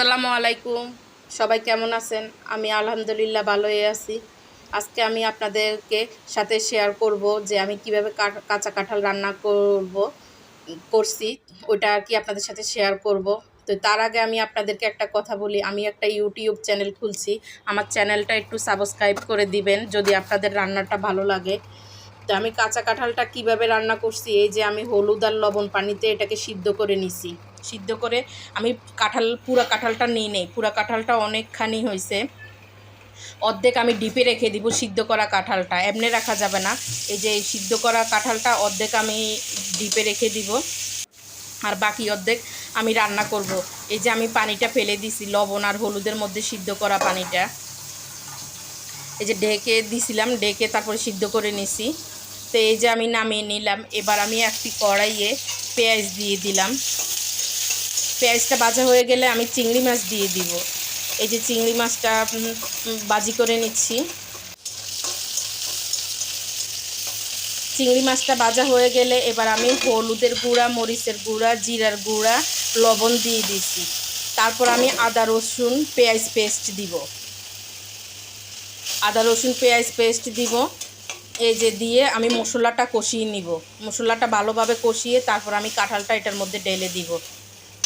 আসসালামু আলাইকুম। সবাই কেমন আছেন? আমি আলহামদুলিল্লাহ ভালোই আছি। আজকে আমি আপনাদেরকে সাথে শেয়ার করব যে আমি কীভাবে কাঁচা কাঁঠাল রান্না করব, করছি। ওইটা আর কি আপনাদের সাথে শেয়ার করব। তো তার আগে আমি আপনাদেরকে একটা কথা বলি। আমি একটা ইউটিউব চ্যানেল খুলছি। আমার চ্যানেলটা একটু সাবস্ক্রাইব করে দিবেন যদি আপনাদের রান্নাটা ভালো লাগে। তো আমি কাঁচা কাঁঠালটা কীভাবে রান্না করছি, এই যে আমি হলুদ আর লবণ পানিতে এটাকে সিদ্ধ করে নিছি। সিদ্ধ করে আমি কাঁঠাল, পুরা কাঁঠালটা নিই নেই, পুরা কাঁঠালটা অনেকখানি হয়েছে অর্ধেক আমি ডিপে রেখে দিব সিদ্ধ করা কাঁঠালটা, এমনি রাখা যাবে না। এই যে সিদ্ধ করা কাঁঠালটা অর্ধেক আমি ডিপে রেখে দিব, আর বাকি অর্ধেক আমি রান্না করব। এই যে আমি পানিটা ফেলে দিছি, লবণ আর হলুদের মধ্যে সিদ্ধ করা পানিটা। এই যে ঢেকে দিছিলাম, ঢেকে তারপরে সিদ্ধ করে নিছি। তো এই যে আমি নামিয়ে নিলাম। এবার আমি একটি কড়াইয়ে পেঁয়াজ দিয়ে দিলাম। পেঁয়াজটা ভাজা হয়ে গেলে আমি চিংড়ি মাছ দিয়ে দিব। এই যে চিংড়ি মাছটা বাজি করে নিচ্ছি। চিংড়ি মাছটা ভাজা হয়ে গেলে এবার আমি হলুদের গুঁড়া, মরিচের গুঁড়া, জিরার গুঁড়া, লবণ দিয়ে দিছি। তারপর আমি আদা, রসুন, পেঁয়াজ পেস্ট দিব। আদা, রসুন, পেঁয়াজ পেস্ট দিব। এই যে দিয়ে আমি মশলাটা কষিয়ে নিব। মশলাটা ভালোভাবে কষিয়ে তারপর আমি কাঁঠালটা এটার মধ্যে ঢেলে দিব।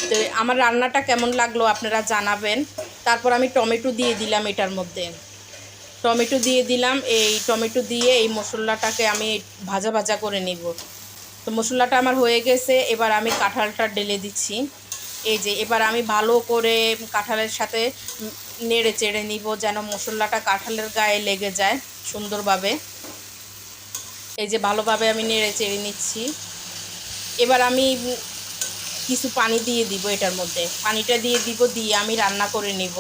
তো আমার রান্নাটা কেমন লাগল আপনারা জানাবেন। তারপর আমি টমেটো দিয়ে দিলাম এটার মধ্যে। টমেটো দিয়ে দিলাম, এই টমেটো দিয়ে এই মশলাটাকে আমি ভাজা ভাজা করে নিব। তো মশলাটা আমার হয়ে গেছে, এবার আমি কাঁঠালটা ঢেলে দিচ্ছি। এই যে এবার আমি ভালো করে কাঁঠালের সাথে নেড়ে চেড়ে নিব যেন মশলাটা কাঁঠালের গায়ে লেগে যায় সুন্দরভাবে। এই যে ভালোভাবে আমি নেড়ে চেড়ে নিচ্ছি। এবার আমি কিছু পানি দিয়ে দিব এটার মধ্যে। পানিটা দিয়ে দিব, দিয়ে আমি রান্না করে নিব।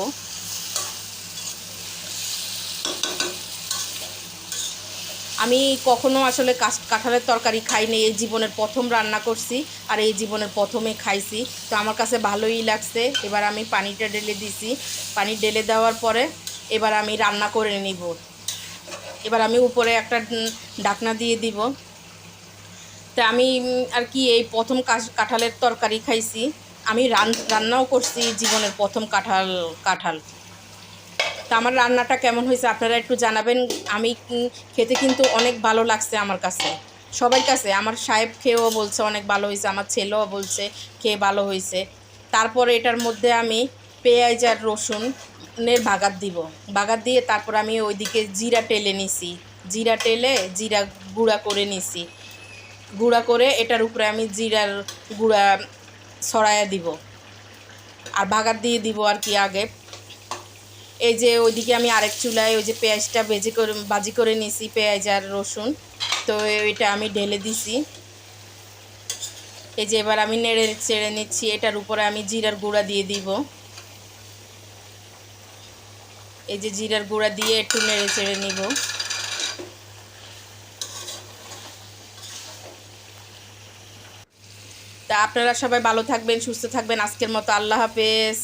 আমি কখনো আসলে কাঁঠালের তরকারি খাইনি এই জীবনের প্রথম রান্না করছি আর এই জীবনের প্রথমে খাইছি। তো আমার কাছে ভালোই লাগছে। এবার আমি পানিটা ঢেলে দিছি। পানি ঢেলে দেওয়ার পরে এবার আমি রান্না করে নিব। এবার আমি উপরে একটা ঢাকনা দিয়ে দিব। তা আমি আর কি এই প্রথম কাঁঠালের তরকারি খাইছি। আমি রান, রান্নাও করছি জীবনের প্রথম কাঁঠাল কাঁঠাল। তা আমার রান্নাটা কেমন হয়েছে আপনারা একটু জানাবেন। আমি খেতে কিন্তু অনেক ভালো লাগছে আমার কাছে। সবার কাছে, আমার সাহেব খেয়েও বলছে অনেক ভালো হয়েছে, আমার ছেলেও বলছে খেয়ে ভালো হয়েছে। তারপরে এটার মধ্যে আমি পেঁয়াজ আর রসুনের বাগার দিব। বাগার দিয়ে তারপর আমি ওইদিকে জিরা টেলে নিছি। জিরা টেলে জিরা গুঁড়া করে নিছি। গুঁড়া করে এটার উপরে আমি জিরার গুঁড়া ছড়াইয়া দিব। আর বাগার দিয়ে দিব আর কি আগে। এই যে ওইদিকে আমি আরেক চুলায় ওই যে পেঁয়াজটা ভেজে করে, বাজি করে নিছি, পেঁয়াজ আর রসুন। তো এটা আমি ঢেলে দিছি। এই যে এবার আমি নেড়ে চেড়ে নিচ্ছি, এটার উপরে আমি জিরার গুঁড়া দিয়ে দিব। এই যে জিরার গুঁড়া দিয়ে একটু নেড়ে চেড়ে নিব। তা আপনারা সবাই ভালো থাকবেন, সুস্থ থাকবেন। আজকের মতো আল্লাহ হাফেজ।